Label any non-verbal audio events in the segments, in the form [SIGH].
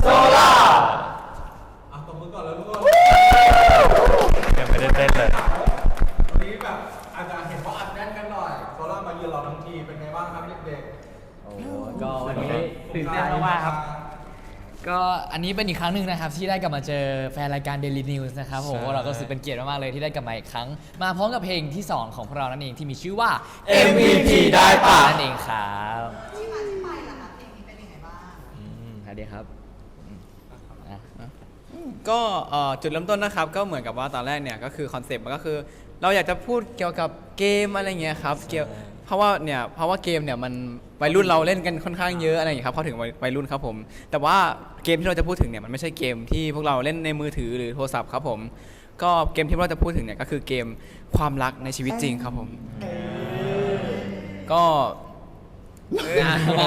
โซล่าอะตบมือก่อนแล้วทุกคนยังไม่ได้เต้นเลย วันนี้แบบอาจจะเห็นว่าอัดแน่นกันหน่อย โซล่ามาเยือนเราทั้งทีเป็นไงบ้างครับเด็กโอ้ก็วันนี้ๆตื่นเต้นมากๆครับ ก็อันนี้เป็นอีกครั้งหนึ่งนะครับ ที่ได้กลับมาเจอแฟนรายการ Daily News นะครับผมใช่พวกเราก็รู้สึกเป็นเกียรติมากๆเลยที่ได้กลับมาอีกครั้ง มาพร้อมกับเพลงที่ 2 ของพวกเรานั่นเองที่มีชื่อว่า MVP ได้ปะ นั่นเองครับที่มาที่ไปล่ะคะเพลงนี้เป็นยังไงบ้างอืมสวัสดีครับอืมอะ ก็เอ่อจุดเริ่มต้นนะครับ ก็เหมือนกับว่าตอนแรกเนี่ยก็คือคอนเซปต์มันก็คือ เราอยากจะพูดเกี่ยวกับเกมอะไรเงี้ยครับเกี่ยวเพราะว่าเนี่ยเพราะว่าเกมเนี่ยมันวัยรุ่นเราเล่นกันค่อนข้างเยอะอะไรอย่างเงี้ยครับเขาถึงวัยวัยรุ่นครับผม แต่ว่าเกมที่เราจะพูดถึงเนี่ยมันไม่ใช่เกมที่พวกเราเล่นในมือถือหรือโทรศัพท์ครับผม ก็เกมที่เราจะพูดถึงเนี่ยก็คือเกมความรักในชีวิตจริงครับผม ก็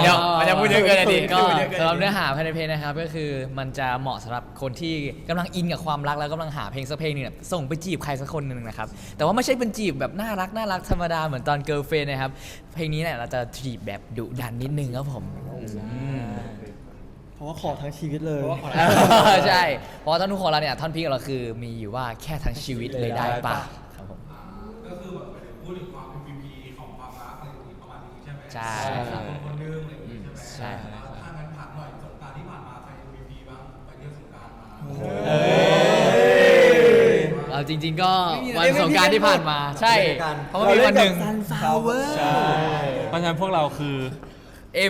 เดี๋ยวมันจะพูดเยอะเกินอะดิก็พูดเยอะเกิน สำหอะรับดิเนื้อหาภายในเพลงนะครับ ก็คือมันจะเหมาะสำหรับคนที่กำลังอินกับความรักแล้วกำลังหาเพลงสักเพลงหนึงเนี่ยส่งไปจีบใครสักคนหนึ่งนะครับ แต่ว่าไม่ใช่เป็นจีบแบบน่ารักน่ารักธรรมดาเหมือนตอนเกิร์ลเฟนนะครับ เพลงนี้เนี่ยเราจะจีบแบบดุดันนิดนึงครับผมอืมเพราะว่าขอทั้งชีวิตเลยใช่ เพราะว่าท่อนทุกของเราเนี่ยท่อนพีคของเราคือมีอยู่ว่าแค่ทั้งชีวิตเลยได้ปะครับผม ก็คือแบบพูดถึงความ ใช่ใช่ครับคนคนหนึงอะไรอย่างงี้ใช่ไหมใช่ครับถ้างั้นถามหน่อยสงกรารที่ผ่านมาใคร MVP บ้างไปเที่ยวสงกรารมาเราจริง ๆ ก็วันสงกรารที่ผ่านมาใช่เพราะว่ามีวันหนึ่งเพราะฉะนั้นพวกเราคือ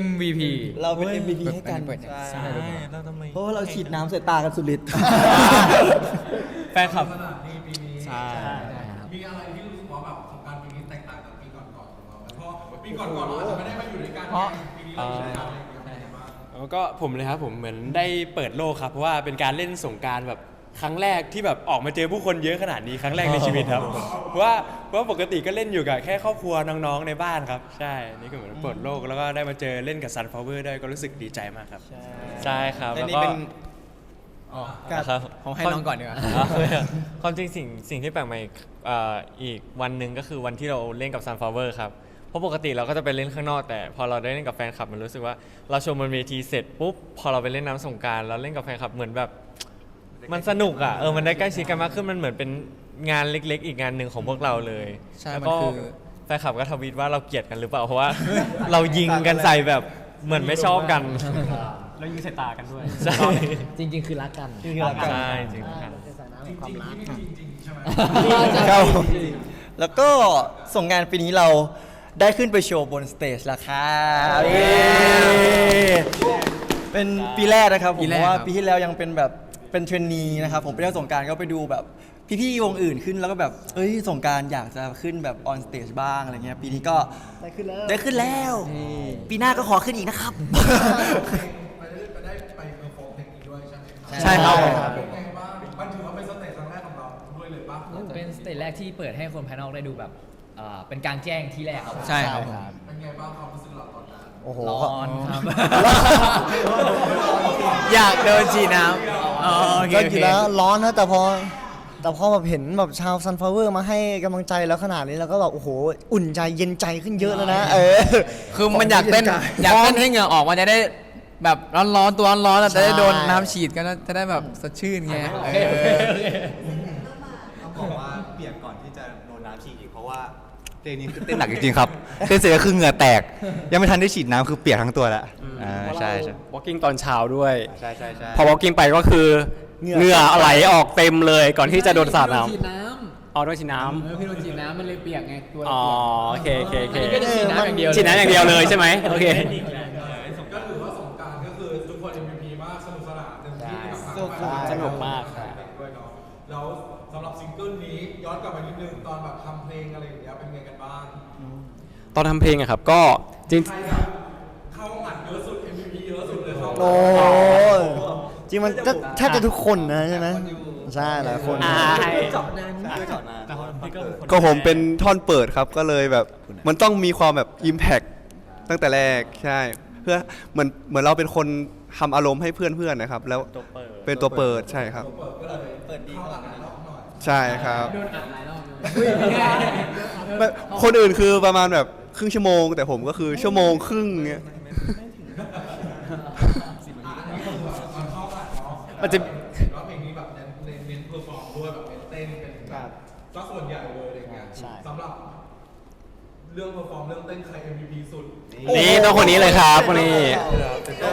MVP เราเป็น MVP ให้กันใช่ เราทำไมเพราะว่าเราฉีดน้ำใส่ตากันสุดฤทธิ์ แฟนคลับนี่ใช่ ราะปีก่อนๆเราอาจจะไม่ได้มาอยู่ด้วยกันไงปีนี้เราอยู่ด้วยกันอะไรอย่างเงี้ยเป็นไงบ้าง แล้วก็ผมเลยครับผมเหมือนได้เปิดโลกครับ เพราะว่าเป็นการเล่นสงกรารแบบครั้งแรกที่แบบออกมาเจอผู้คนเยอะขนาดนี้ครั้งแรกในชีวิตครับ เพราะว่าเพราะว่าปกติก็เล่นอยู่กับแค่ครอบครัวน้องๆในบ้านครับ ใช่ นี่ก็เหมือนเปิดโลกแล้วก็ได้มาเจอเล่นกับ Sunflower ด้วยก็รู้สึกดีใจมากครับ ใช่ครับและแล้วนี่ก็เป็นครับผมให้น้องก่อนดีกว่า ความจริงสิ่งสิ่งที่แปลกใหม่เอ่ออีกวันหนึ่งก็คือวันที่เราเล่นกับ Sunflower ครับเพราะปกติเราก็จะไปเล่นข้างนอกแต่ พอเราได้เล่นกับแฟนคลับมันรู้สึกว่า เราชมบนเวทีเสร็จปุ๊บพอเราไปเล่นน้ำสงกรารแล้วเล่นกับแฟนคลับเหมือนแบบ มันสนุกอะเออมันได้ใกล้ชิดกันมากขึ้นมันเหมือนเป็นงานเล็ก ๆ อีกงานหนึ่งของพวกเราเลยใช่แล้วมันก็คือ แฟนคลับก็ทวีตว่าเราเกลียดกันหรือเปล่าเพราะว่า เรายิงกันใส่แบบเหมือนไม่ชอบกันแล้วยิงใส่ตากันด้วย ใช่ จริง ๆ คือรักกันใช่จริงๆครับจริงๆที่นี่จริงๆใช่ไหมครับแล้วก็ส่งงานปีนี้เรา ได้ขึ้นไปโชว์บนสเตจแล้วครับเย้เป็นปีแรกนะครับผมปีเพแรกราะว่าครับ ปีที่แล้วยังเป็นแบบเป็นเทรนนีนะครับ ผมไปเที่ยวสงกรารก็ไปดูแบบพี่ๆวงอื่นขึ้นแล้วก็แบบเอ้ยสงกรารอยากจะขึ้นแบบออนสเตจบ้างอะไรเงี้ยปีนี้ก็ได้ขึ้นแล้ว ได้ขึ้นแล้ว ปีหน้าก็ขอขึ้นอีกนะครับไปได้ไปได้ไปเพอร์ฟอร์มเพลงนี้ด้วยใช่ไหมใช่ครับ เป็นไงบ้างมันถือว่าเป็นสเตจครั้งแรกของเราด้วยเลยปะ เป็นสเตจแรกที่เปิดให้คนภายนอกได้ดูแบบ เอ่อเป็นกลางแจ้งที่แรกครับใช่ครับเป็นไงบ้างความรู้สึกเราตอนนั้นโอ้โห ร้อนครับ อยากเดินฉีดน้ำอ๋อโอเคก็โออเค ยู่แล้วร้อนนะแต่พอแต่พอแบบเห็นแบบชาวซันฟลาเวอร์มาให้กำลังใจแล้วขนาดนี้แล้วก็แบบโอ้โห อุ่นใจเย็นใจขึ้นเยอะแล้วนะเออ คือมันอยากเต้นอยากเต้นให้เหงื่อออกมันจะได้แบบร้อนๆตัวร้อนๆแล้วจะได้โดนน้ำฉีดกันแล้วจะได้แบบสดชื่นไงเออ ลงนี้คือเต้นหนักจริงๆครับ เต้นเสร็จก็คือเหงื่อแตก ยังไม่ทันได้ฉีดน้ำคือเปียกทั้งตัวแล้วอ่าใช่ใช่ walking ตอนเช้าด้วย ใช่ใช่ใช่พอ walking ไปก็คือเหงื่อไหลออกเต็มเลยก่อนที่จะโดนสาดน้ำฉีดน้อ๋อด้วยฉีดน้ำเออพี่โดนฉีดน้ำมันเลยเปียกไงตัวำอ๋อโอเคโอเคโอเคก็จะฉีดน้ำอย่างเดียวฉีดน้ำอย่างเดียวเลยใช่ไหมโอเคก็ถือว่าสงกรารก็คือทุกคน MVP มากสนุกสนานเต็มที่กับทาง สนุกมากครับ ด้วยเนาะแล้วสำหรับซิงเกิลนี้ ย้อนกลับไปนิดนึงตอนแบบทำเพลงอะไรอย่างเงี้ยเป็นไงกันบ้างตอนทำเพลงอะครับ ก็จริง ใครแบบเข้าอัดเยอะสุด MVP เยอะสุดเลยเข้าโอ้ยจริงมันจะแทบจะทุกคนนะใช่ไหมใช่หลายคน อ่าก็ผมเป็นท่อนเปิดครับก็เลยแบบ มันต้องมีความแบบ Impact ตั้งแต่แรกใช่ เพื่อเหมือนเหมือนเราเป็นคนทำอารมณ์ให้เพื่อนๆนะครับ แล้วเป็นตัวเปิดใช่ครับ เปิดก็เลยเปิดดีเข้าอัดหลายรอบหน่อย ใช่ครับคนอื่นคือประมาณแบบครึ่งชั่วโมง แต่ผมก็คือชั่วโมงครึ่งเงี้ยมันจะแล้วเพลงนี้แบบเน้นเน้นเน้นเพอร์ฟอร์มด้วยแบบเน้นเต้นเป็นแบบก็ส่วนใหญ่เลยอะไรเงี้ยสำหรับ เรื่องเพอร์ฟอร์มเรื่องเต้นใคร MVP สุดนี่ต้องคนนี้เลยครับคนนี้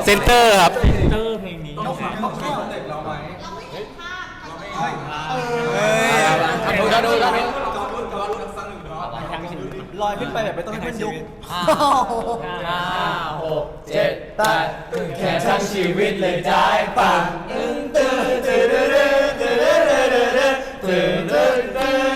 เซนเตอร์ครับ เตอร์เพลงนี้ต้องฝากต้องฝากเต็ปเร ดูนะดูนะดู ลอยขึ้นไปแบบไม่ต้องให้เพื่อนยกห้าหกเจ็ดแปดแค่ทั้งชีวิตเลยจ่ายปังตึ้งตึงตึ้งตึงตึงตึงตึงตึงตึง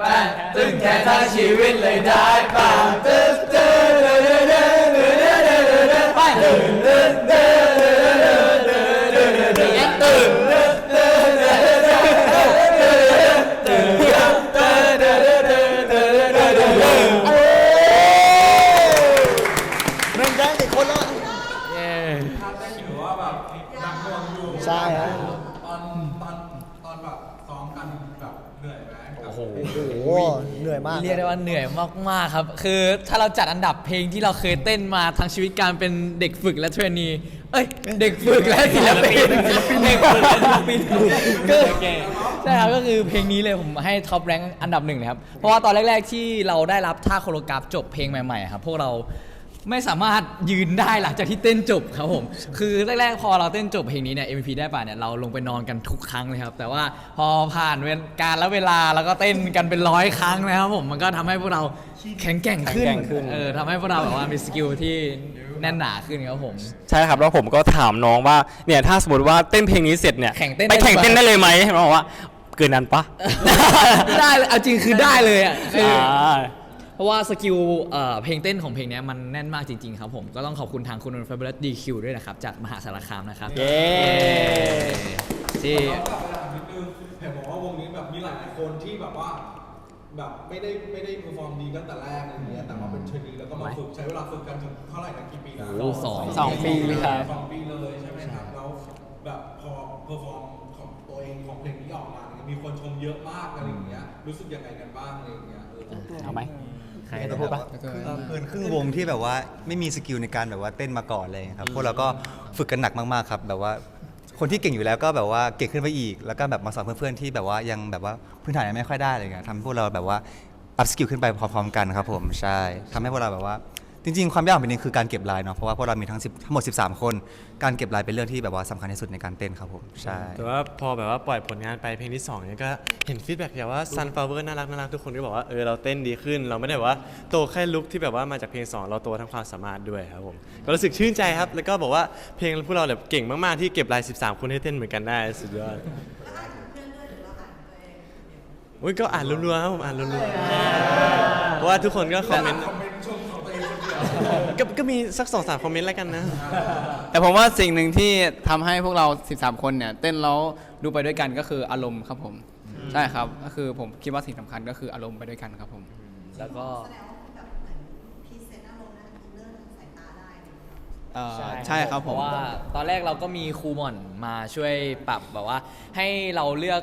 ป่ะตึงแค่ทั้งชีวิตเลยได้ป่ะตึง เรียกได้ว่าเหนื่อยมากๆครับ คือถ้าเราจัดอันดับเพลงที่เราเคยเต้นมาทั้งชีวิตการเป็นเด็กฝึกและเทรนนีเอ้ยเด็กฝึกและศิลปินเด็กฝึกและศิลปินก็ใช่ครับก็คือเพลงนี้เลยผมให้ท็อปแรงอันดับหนึ่งเลยครับเพราะว่าตอนแรกๆที่เราได้รับท่าโคโรกราฟจบเพลงใหม่ๆครับพวกเรา ไม่สามารถยืนได้หลังจากที่เต้นจบครับผม คือแรกๆ พอเราเต้นจบเพลงนี้เนี่ย MVP ได้ป่ะเนี่ยเราลงไปนอนกันทุกครั้งเลยครับ แต่ว่าพอผ่านเวลการและเวลาแล้วก็เต้นกันเป็นร้อยครั้งนะครับผมมันก็ทำให้พวกเราแข็งแกร่งขึ้นแข็งแกร่งขึ้น เออทำให้พวกเราแบบว่ามีสกิลที่แน่นหนาขึ้นครับผม ใช่ครับแล้วผมก็ถามน้องว่าเนี่ยถ้าสมมติว่าเต้นเพลงนี้เสร็จเนี่ยแข่งเต้นไปแข่งได้เต้นปะได้เลยไหมน้องบอกว่าเกินนั้นปะ ได้เลยเอาจริงคือได้เลยอะคือ อ่าเพ ราะว่าสกิลเอ่อเพลงเต้นของเพลงเนี้ยมันแน่นมากจริง ๆ ครับผมก็ต้องขอบคุณทางคุณนนท์ฟาเบลัสดีคิวด้วยนะครับ จากมหาสารคามนะครับเย้ ที่ย้อนกลับไปถามนิดนึงเห็นบอกว่าวงนี้แบบมีหลายๆคนที่แบบว่า แบบไม่ได้ไม่ได้เพอร์ฟอร์มดีตั้งแต่แรกอะไรอย่างเงี้ยแต่มาเป็นเทรนนีแล้วก็มาฝึกใช้เวลาฝึกกันถึงเท่าไหร่นะกี่ปีนะโอ้สอง สองปีครับ สองปีเลยใช่ไหมครับแล้วแบบพอเพอร์ฟอร์มของตัวเองของเพลงนี้ออกมาเนี่ยมีคนชมเยอะมากอะไรอย่างเงี้ยรู้สึกยังไงกันบ้างอะไรอย่างเงี้ยเออเอาไหม ใครจะพูดปะเอ่อเกินครึ่งวงที่แบบว่าไม่มีสกิลในการแบบว่าเต้นมาก่อนเลยครับพวกเราก็ฝึกกันหนักมากๆครับ แบบว่าคนที่เก่งอยู่แล้วก็แบบว่าเก่งขึ้นไปอีก แล้วก็แบบมาสอนเพื่อนๆที่แบบว่ายังแบบว่าพื้นฐานยังไม่ค่อยได้อะไรเงี้ยทำให้พวกเราแบบว่าอัพสกิลขึ้นไปพร้อมๆกันครับผมใช่ทำให้พวกเราแบบว่า จริงๆ ความยากของเพลงนี้คือการเก็บลายเนาะเพราะว่าพวกเรามีทั้ง10ทั้งหมด 13 คน การเก็บลายเป็นเรื่องที่แบบว่าสำคัญที่สุดในการเต้นครับผมใช่แต่ว่าพอแบบว่าปล่อยผลงานไปเพลงที่2เนี่ยก็เห็นฟีดแบ็กอย่างว่า Sunflower น่ารักน่ารักทุกคนก็บอกว่าเออเราเต้นดีขึ้น เราไม่ได้แบบว่าโตแค่ลุคที่แบบว่ามาจากเพลง 2 เราโตทั้งความสามารถด้วยครับผมก็รู้สึกชื่นใจครับ แล้วก็บอกว่าเพลงพวกเราแบบเก่งมากๆที่เก็บลาย 13 คนให้เต้นเหมือนกันได้สุดยอดแล้วอ่านถึงเพื่อนด้วยหรือเราอ่าองอุ้ยก็อ่านรัวๆครับผมอ่านรัวๆเพราะว่าทุกคนก็คอมเมนต์ ก็ก็มีสักสองสามคอมเมนต์แล้วกันนะ แต่ผมว่าสิ่งหนึ่งที่ทำให้พวกเรา 13 คนเนี่ยเต้นแล้วดูไปด้วยกันก็คืออารมณ์ครับผม ใช่ครับ ก็คือผมคิดว่าสิ่งสำคัญก็คืออารมณ์ไปด้วยกันครับผม แล้วก็แสดงว่าแบบเหมือนพรีเซนต์อารมณ์และอินเนอร์ทางสายตาได้เนี่ยเอ่อใช่ครับผมเพราะว่าตอนแรกเราก็มีครูหม่อนมาช่วยปรับแบบว่า ให้เราเลือก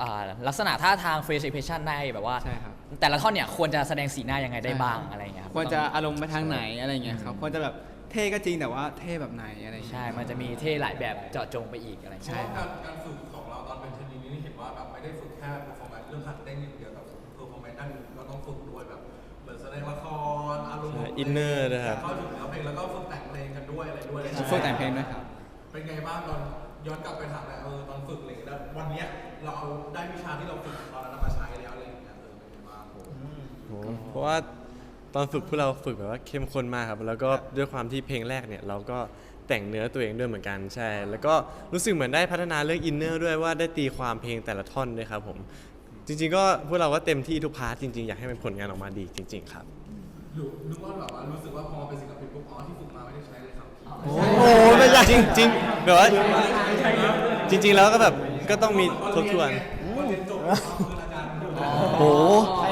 อ่าลักษณะท่าทาง face expression ได้แบบว่า ใช่ครับ แต่ละท่อนเนี่ยควรจะแสดงสีหน้ายังไงได้บ้างอะไรอย่างเงี้ยครับควรจะอารมณ์ไปทางไหนอะไรเงี้ยครับควรจะแบบเท่ก็จริงแต่ว่าเท่แบบไหนอะไรเงี้ย ใช่ มันจะมีเท่หลายแบบเจาะจงไปอีกอะไรอย่างเพเงี้ยราะว่าการการฝึกของเราตอนเป็นเทรนนีนี่เห็นว่าแบบไม่ได้ฝึกแค่ performance เรื่องการเต้นอย่างเดียวแต่ performance ด้านอื่นก็ต้องฝึกด้วยแบบเหมือนแสดงละครอารมณ์ของใช่ inner นะครับ เข้าถึงเนื้อเพลงแล้วก็ฝึกแต่งเพลงกันด้วยอะไรด้วยฝึกแต่งเพลงด้วยครับ เป็นไงบ้างตอนย้อนกลับไปถามเลยเออตอนฝึกอะไรอย่างเงี้ยแล้ววันเนี้ย เราเอาได้วิชาที่เราฝึกตอนนั้นเอามาใช้แล้วอะไรอย่างเงี้ยเออเป็นไงบ้างเพราะว่าตอนฝึกพวกเราฝึกแบบว่าเข้มข้นมากครับแล้วก็ด้วยความที่เพลงแรกเนี่ยเราก็แต่งเนื้อตัวเองด้วยเหมือนกันใช่ แล้วก็รู้สึกเหมือนได้พัฒนาเรื่องอินเนอร์ด้วยว่าได้ตีความเพลงแต่ละท่อนด้วยครับผมจริง ๆ ก็พวกเราก็เต็มที่ทุกพาร์ทจริงๆ อยากให้มันผลงานออกมาดีจริง ๆ ครับหรือนึกว่าแบบว่ารู้สึกว่าพอเป็นศิลปินปุ๊บอ๋อที่ฝึกมาไม่ได้ใช้เลยครับโอ้โหไม่ใช่จริงจริงๆแบบว่าจริง ๆ แล้วก็แบบ ก็ต้องมีทบทวนโอ้โห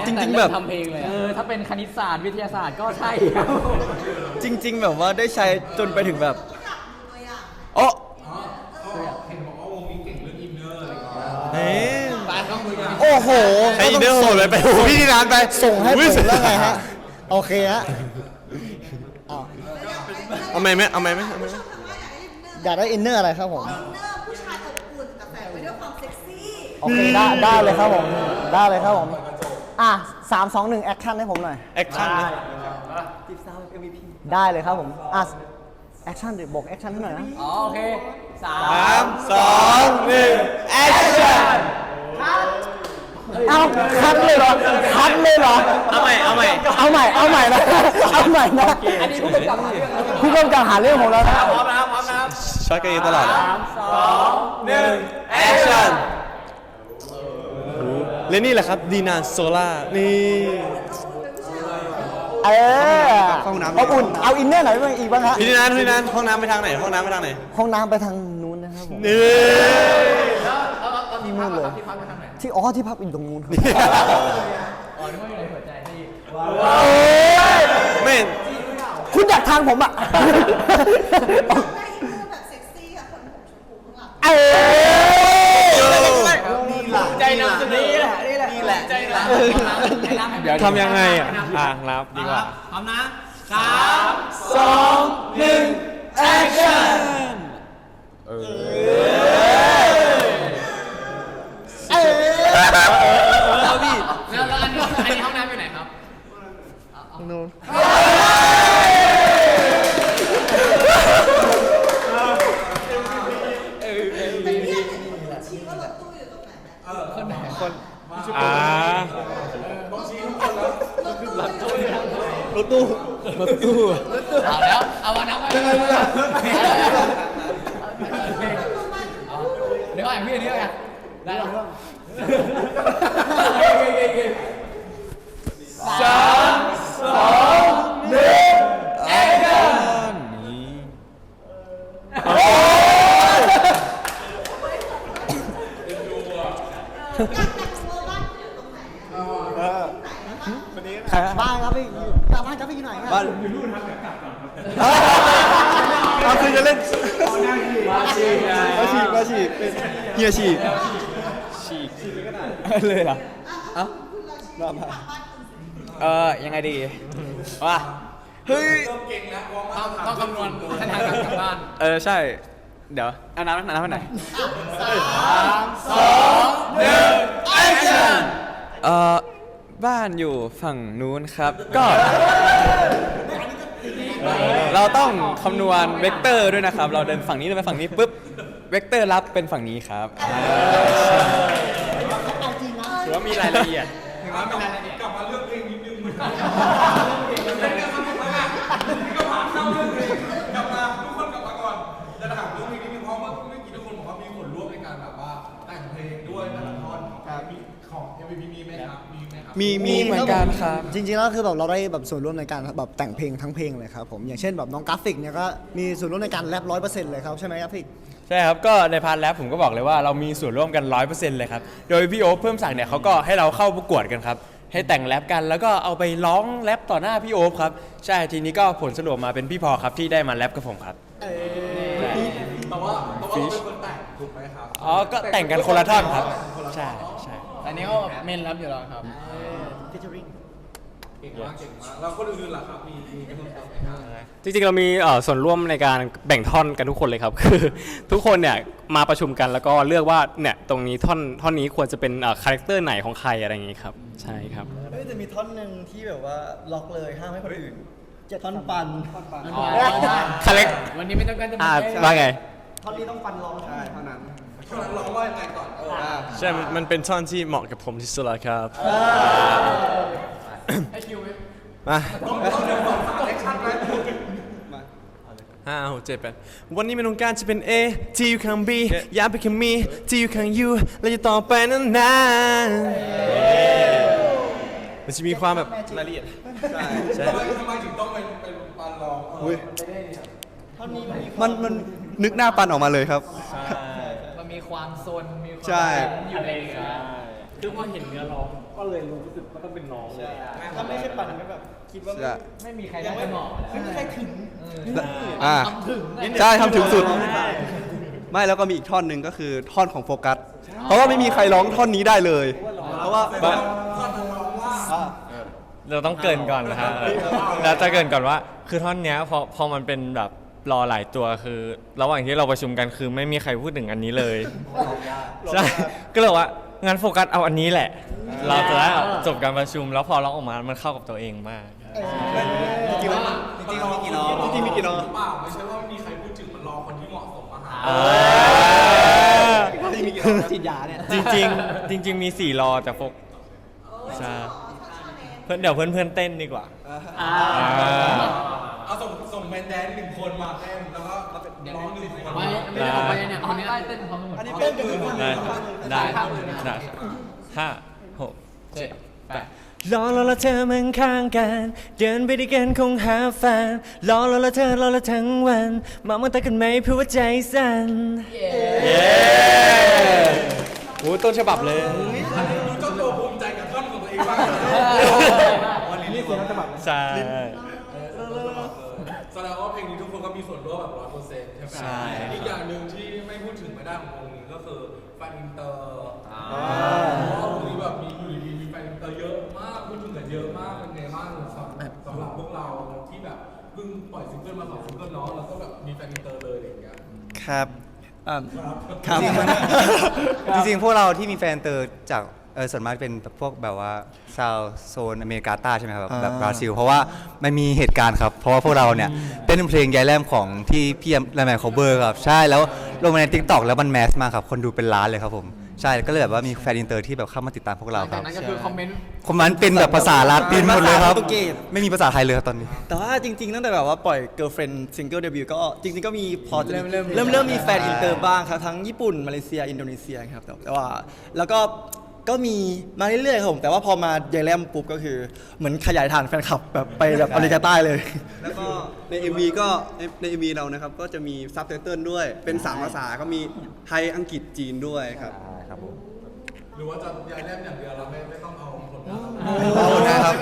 จริงๆแบบ ทำเพลงเลยเออถ้าเป็นคณิตศาสตร์วิทยาศาสตร์ก็ใช่ครับจริง ๆ แบบว่าได้ใช้จนไปถึงแบบตัวอย่างโอ้อ๋อเขาเห็นบอกว่าวงนี้เก่งเรื่องอินเนอร์อะไรอย่างเงี้ยเฮ้ยโอ้โหใช้อินเนอร์โหดเลยไปโอ้โหพี่ที่ร้านไปส่งให้ผมแล้วไงฮะ โอเคฮะเอาไหมไหมเอาไหมไหมเอาไหมไหมอยากได้อินเนอร์อะไรครับผมอินเนอร์ผู้ชาย โอเคได้ได้เลยครับผม ได้เลยครับผม อะสามสองหนึ่งแอคชั่นให้ผมหน่อย แอคชั่นนะได้เลยครับผม อะแอคชั่นเดี๋ยวบอกแอคชั่นให้หน่อยนะ อ๋อโอเคสามสามสองหนึ่งแอคชั่นเอาคัดเลยเหรอ คัดเลยเหรอ เอาใหม่เอาใหม่เอาใหม่ เอาใหม่นะ เอาใหม่นะอันนี้ผู้กำกับผู้กำกับหาเรื่องผมแล้วนะช็อตกันเองตลอดหนึ่งแอคชั่น และนี่แหละครับดีนานโซล่านี่ เออเข้าห้องน้ำอบอุ่นเอาอินเนอร์ไหนบ้างอีกบ้างฮะพี่ดีนานพี่ดีนานห้องน้ำไปทางไหนห้องน้ำไปทางไหนห้องน้ำไปทางนู้นนะครับผมนี่ที่นู่นเลยที่อ๋อที่พักอยู่ตรงนู้นครับอ๋อนึกว่าอยู่ในหัวใจพี่ไม่ คุณอยากทางผมอะได้อินเนอร์แบบเซ็กซี่ค่ะคนผมชมพูข้างหลัง เออใจ นำสุดนี้แหละนี่แหละนี่แหละใจนำใจนำเดี๋ยวทำยังไงอะอะรับดีกว่า พร้อมนะสามสองหนึ่งแอคชั่นเออแล้วพี่แล้วแล้วอันนี้อันนี้ห้องน้ำอยู่ไหนครับนู้น เป็นเพื่อนเห็นคนชี้ว่ารถตู้อยู่ตรงไหนนะ อ่า รถตู้ รถตู้เอาแล้ว เอาวันนั้นไปเดี๋ยวอ่านพี่อันนี้กันได้หรอสามสองหนึ่งแอคชั่น บ้านครับพี่บ้านครับพี่อยู่ไหนครับบ้านเอาคือจะเล่นมาฉีกมาฉีกมาฉีกเป็นเฮียฉีกฉีกเลยเหรอเอ้ามามาเออยังไงดีว่าเฮ้ยต้องคำนวณเส้นทางการกลับบ้านเออใช่ เดี๋ยวเอาน้ำน้ำไปไหนเอ่อ บ้านอยู่ฝั่งนู้นครับ ก็ เราต้องคำนวณเวกเตอร์ด้วยนะครับ เราเดินฝั่งนี้เดินไปฝั่งนี้ปุ๊บเวกเตอร์รับเป็นฝั่งนี้ครับถือว่ามีรายละเอียดถึงแล้วกลับกลับมาเลือกเพลงนิดนึงเหมือนกัน มีไหมครับมีมีเหมือนกันครับ จริงๆแล้วคือแบบเราได้แบบส่วนร่วมในการแบบแต่งเพลงทั้งเพลงเลยครับผมอย่างเช่นแบบน้องกราฟิกเนี่ยก็มีส่วนร่วมในการแรปร้อยเปอร์เซ็นต์เลยครับใช่ไหมกราฟิก ใช่ครับก็ในพาร์ทแรปผมก็บอกเลยว่าเรามีส่วนร่วมกัน 100%เลยครับ โดยพี่โอ๊คเพิ่มศักดิ์เนี่ยเขาก็ให้เราเข้าประกวดกันครับให้แต่งแรปกันแล้วก็เอาไปร้องแรปต่อหน้าพี่โอ๊คครับใช่ทีนี้ก็ผลสรุปออกมาเป็นพี่พอครับที่ได้มาแรปกับผมครับแต่ว่าแต่ว่าเราเป็นคนแต่งถูกไหมครับอ๋อก็แต่งกันคนละท่อนครับ ใช่ใช่ อันนี้ก็เมนรับอยู่แล้วครับ เก่งมากเก่งมากแล้วคนอื่นๆล่ะครับมีมีเพิ่มเติมไหมครับจริงๆ เรามีเอ่อส่วนร่วมในการแบ่งท่อนกันทุกคนเลยครับ คือทุกคนเนี่ยมาประชุมกันแล้วก็เลือกว่าเนี่ยตรงนี้ท่อนท่อนนี้ควรจะเป็นคาแรคเตอร์ไหนของใครอะไรอย่างงี้ครับ ใช่ครับเฮ้ยจะมีท่อนหนึ่งที่แบบว่าล็อกเลยห้ามให้คนอื่นท่อนปันท่อนปันคาแรควันนี้ไม่ต้องการจะอ่าว่าไง ท่อนนี้ต้องปันร้องใช่เท่านั้น ช่วงนั้นร้องว่ายังไงก่อนเออใช่มันเป็นท่อนที่เหมาะกับผมที่สุดแล้วครับให้คิวไหมมาต้องต้องเดี๋ยวก่อนฝากแอคชั่นไหมห้าหกเจ็ดแปดวันนี้ไม่ต้องการจะเป็น A ที่อยู่ข้าง B อยากเป็นแค่มีที่อยู่ข้าง U และจะต่อไปนานๆมันจะมีความแบบรายละเอียด ใช่ ทำไมทำไมถึงต้องเป็นเป็นปานรองเอออุ๊ยมันมันนึกหน้าปันออกมาเลยครับมันมี ความโซนมีความใช่ อยู่ในเนื้อคือพอเห็นเนื้อร้องก็เลยรู้สึกว่าต้องเป็นน้องเลยถ้าไม่ใช่ปั่นก็แบบคิดว่าใช่ไม่มีใครได้จะเหมาะไม่มีใครถึงอ่า ทำถึงอะ ใช่ทำถึงสุด ไม่แล้วก็มีอีกท่อนหนึ่งก็คือท่อนของโฟกัส เพราะว่าไม่มีใครร้องท่อนนี้ได้เลย เพราะว่าเราต้องเกรินก่อนนะครับเราจะเกรินก่อนว่า คือท่อนเนี้ยพอพอมันเป็นแบบ รอหลายตัวคือ ระหว่างที่เราประชุมกันคือไม่มีใครพูดถึงอันนี้เลย ใช่ ก็เลยว่างั้นโฟกัสเอาอันนี้แหละ เราจะได้จบการประชุม แล้วพอร้องออกมา มันเข้ากับตัวเองมาก จริงๆจริงๆมีกี่น้องจริงๆมีกี่น้องเปล่าไม่ใช่ว่าไม่มีใครพูดถึงมันรอคนที่เหมาะสมมาหาอ่าจริงๆมีกี่น้องฉีดยาเนี่ยจริง ๆ จริง ๆ มีสี่รอแต่โฟกใช่เพื่อนเดี๋ยวเพื่อนเพื่อนๆเต้นดีกว่า อ่า เอาส่งส่งแบนแดนหนึ่งคนมาเต้นแล้วก็ร้องหนึ่งคนไม่ไม่ได้ออกไปเนี่ยเอาเนี้ยเต้นพร้อมกันหมดอันนี้เป็นกันทุกคนได้ได้ได้ห้าหกเจ็ดแปดรอรอละเธอมันข้างกัน เดินไปด้วยกันคงหาแฟนรอรอละเธอรอละทั้งวัน มามองตากันไหมเพื่อว่าใจสั่นเย้โอ้ต้นฉบับเลยดูเจ้าตัวภูมิใจกับท่อนของตัวเองมากวันนี้เสียงฉบับใช่ ช่ไหมใช่อีกอย่างหนึ่งที่ไม่พูดถึงไม่ได้ของวงนี้ก็คือแฟนอินเตอร์เพราะว่าวงนี้แบบมีอยู่ดีๆมีแฟนอินเตอร์เยอะมากพูดถึงกันเยอะมากเป็นไงบ้างสำหรับสำหรับพวกเราที่แบบเพิ่งปล่อยซิงเกิลมาสองซิงเกิลเนาะแล้วก็แบบมีแฟนอินเตอร์เลยอะไรอย่างเงี้ยครับอ่าครับจริงๆพวกเราที่มีแฟนเตอร์จาก เออส่วนมากเป็นพวกแบบว่าชาวโซนอเมริกาใต้ใช่ไหมครับอ่าแบบบราซิล เพราะว่ามันมีเหตุการณ์ครับ เพราะว่าพวกเราเนี่ยเต้นเพลงยายแรมของที่พี่แรมแมนคอเบอร์ครับ ใช่แล้วลงมาในทิกตอกแล้วมันแมสมากครับ คนดูเป็นล้านเลยครับผม ใช่ก็เลยแบบว่ามีแฟนอินเตอร์ที่แบบเข้ามาติดตามพวกเราคจารักบนั้นก็คือคอมเมนต์ คอมเมนต์เป็นแบบภาษาลาตินหมดเลยครับ เป็นภาษาโปรตุเกส ไม่มีภาษาไทยเลยครับตอนนี้ แต่ว่าจริงๆตั้งแต่แบบว่าปล่อย girlfriend single debut ก็จริงๆก็มีพอจะเริ่มเริ่มเริ่มเริ่มมีแฟนอินเตอร์บ้างครับ ทั้งญี่ปุ่น มาเลเซีย อินโดนีเซียครับแต่แต่ว่า แล้วก็ ก็มีมาเรื่อยๆครับผมแต่ว่าพอมาเยายแลมปุ๊บก็คือเหมือนขยายฐานแฟนคลับแบบไปแบบอเมริกาใต้เลย แล้วก็ใน MV ก็ในใน MV เรานะครับก็จะมีซับไตเติลด้วยเป็น3ภาษาก็มีไทยอังกฤษจีนด้วยครับหรือว่าจะยายแลมอย่างเดียวเราไม่ไม่ต้องเอาผลงานเอานะครับ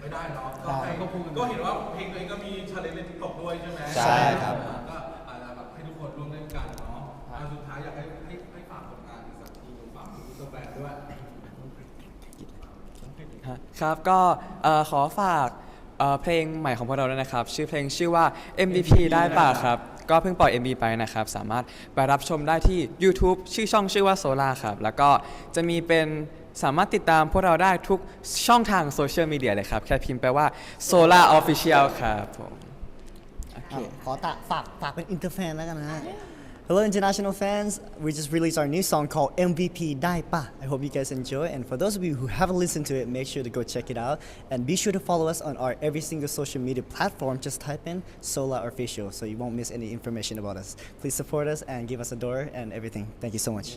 ไม่ได้เนาะก็ให้ก็เห็นว่า ครับ ก็เอ่อขอฝากเอ่อเพลงใหม่ของพวกเราด้วยนะครับ ชื่อเพลงชื่อว่า MVP ได้ป่ะครับ ก็เพิ่งปล่อย MV ไปนะครับ สามารถไปรับชมได้ที่ YouTube ชื่อช่องชื่อว่า Solar ครับ แล้วก็จะมีเป็นสามารถติดตามพวกเราได้ทุกช่องทางโซเชียลมีเดียเลยครับ แค่พิมพ์ไปว่า Solar Official ครับผมอะขอตะฝากฝากเป็นอินเตอร์แฟนแล้วกันนะฮะ Hello international fans we just released our new song called MVP Dai Pa I hope you guys enjoy and for those of you who haven't listened to it make sure to go check it out and be sure to follow us on our every single social media platform just type in Sola Official so you won't miss any information about us please support us and give us a door and everything thank you so much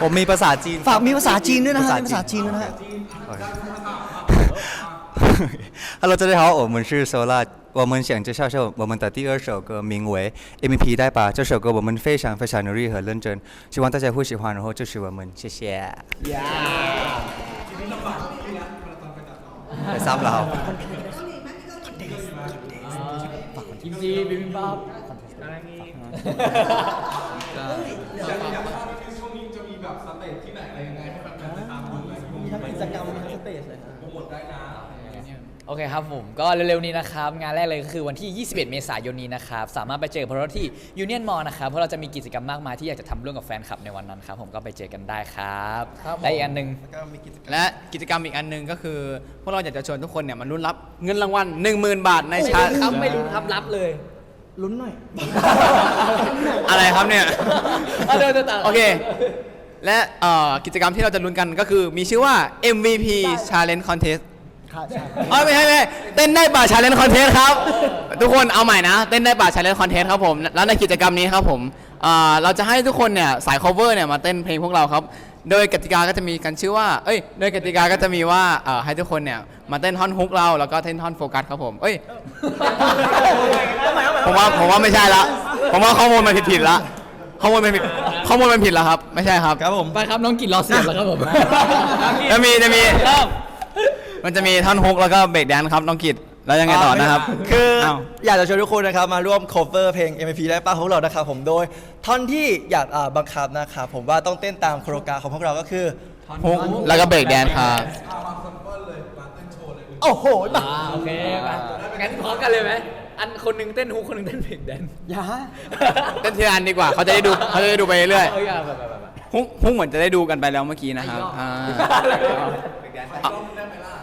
ผมมีภาษาจีน ฝากมีภาษาจีนด้วยนะฮะมีภาษาจีนด้วยนะฮะ Hello，大家好，我们是 [LAUGHS] Sola， 我们想介绍一下我们的第二首歌，名为《MVP 带吧》。这首歌我们非常非常努力和认真，希望大家会喜欢，然后支持我们，谢谢。ไปซ้ำแล้ว กิมจีบิบิมบับ [LAUGHS] อยากอยากทราบว่าช่วงนี้จะมีแบบสเตจที่ไหนอะไรยังไงให้แฟนๆติดตามดูไหมมีทั้งกิจกรรมมีทั้งสเตจเลยโปรโมทได้นะ โอเคครับผมก็เร็วๆนี้นะครับ งานแรกเลยก็คือวันที่ 21 เมษายนนี้นะครับ สามารถไปเจอพวกเราที่ยูเนียนมอลนะครับ เพราะเราจะมีกิจกรรมมากมายที่อยากจะทำร่วมกับแฟนคลับในวันนั้นครับ ผมก็ไปเจอกันได้ครับครับผม และอีกอันหนึ่ง และกิจกรรมอีกอันหนึ่งก็คือ พวกเราอยากจะชวนทุกคนเนี่ยมาลุ้นรับเงินรางวัล10,000 บาทในชาครับไม่รู้ครับรับเลยลุ้นหน่อย อะไรครับเนี่ย เอาเดี๋ยวเดี๋ยวต่อ โอเค และเอ่อกิจกรรมที่เราจะลุ้นกันก็คือมีชื่อว่า MVP Challenge Contest ค่ะใช่เอยไม่ใช่ไม่เต้นได้ป่าชาเลนคอนเทนต์ครับ ทุกคนเอาใหม่นะ เต้นได้ป่าชาเลนคอนเทนต์ครับผม แล้วในกิจกรรมนี้ครับผมเราจะให้ทุกคนเนี่ยสาย cover เนี่ยมาเต้นเพลงพวกเราครับ โดยกติกาก็จะมีกันชื่อว่า เอ้ย โดยกติกาก็จะมีว่าให้ทุกคนเนี่ยมาเต้นท่อนฮุกเราแล้วก็เต้นท่อนโฟกัสครับผม เอ้ย ผมว่าผมว่าไม่ใช่ละ ผมว่าข้อมูลมันผิดผิดๆละ ข้อมูลมันผิดข้อมูลมันผิดละครับ ไม่ใช่ครับ ครับผม ไปครับน้องกินรอเสียบแล้วครับผม จะมีจะมี มันจะมีท่อนฮุกแล้วก็เบรกแดนครับน้องกิดแล้วยังไงต่อนะครับ คืออยากจะชวนทุกคนนะครับมาร่วม cover เพลง MVP และป้าของเรานะครับผมโดย ท่อนที่อยากบังคับนะครับผมว่าต้องเต้นตามโคโรกาของพวกเราก็คือ ฮุกแล้วก็เบรกแดนครับ โอ้โหโอเคไปงั้นพร้อมกันเลยไหมอันคนหนึงเต้นฮุกคนหนึงเต้นเพลงแดนย่าเต้นทีละอันดีกว่าเขาจะได้ดูเขาจะได้ดูไปเรื่อยฮุกฮุกเหมือนจะได้ดูกันไปแล้วเมื่อกี้นะครับอ่า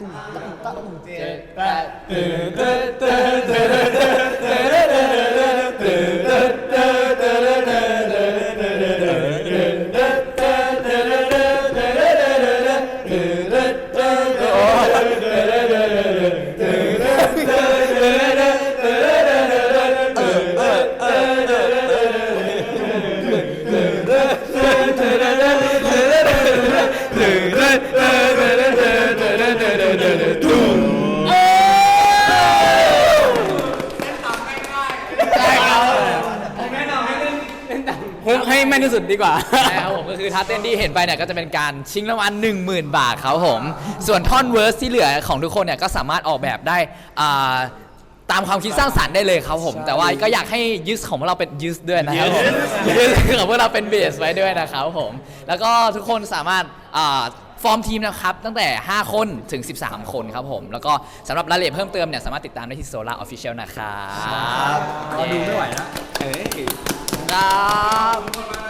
กเกมเที่สุดดีกว่าใช่ครับผมก็คือท่าเต้นที่เห็นไปเนี่ยก็จะเป็นการชิงรางวัล10,000 บาทครับผม ส่วนท่อนเวิร์สที่เหลือของทุกคนเนี่ยก็สามารถออกแบบได้อ่าตามความคิดสร้างสรรค์ได้เลยครับผม แต่ว่าก็อยากให้ยูสของพวกเราเป็นยูสด้วยนะครับผมยูสของพวกเราเป็นเบสไว้ด้วยนะครับผม แล้วก็ทุกคนสามารถอ่าฟอร์มทีมนะครับ ตั้งแต่ 5 คนถึง 13 คนครับผม แล้วก็สำหรับรายละเอียดเพิ่มเติมเนี่ยสามารถติดตามได้ที่โซล่าออฟฟิเชียลนะครับก็ดูไม่ไหวแล้วครับขอบ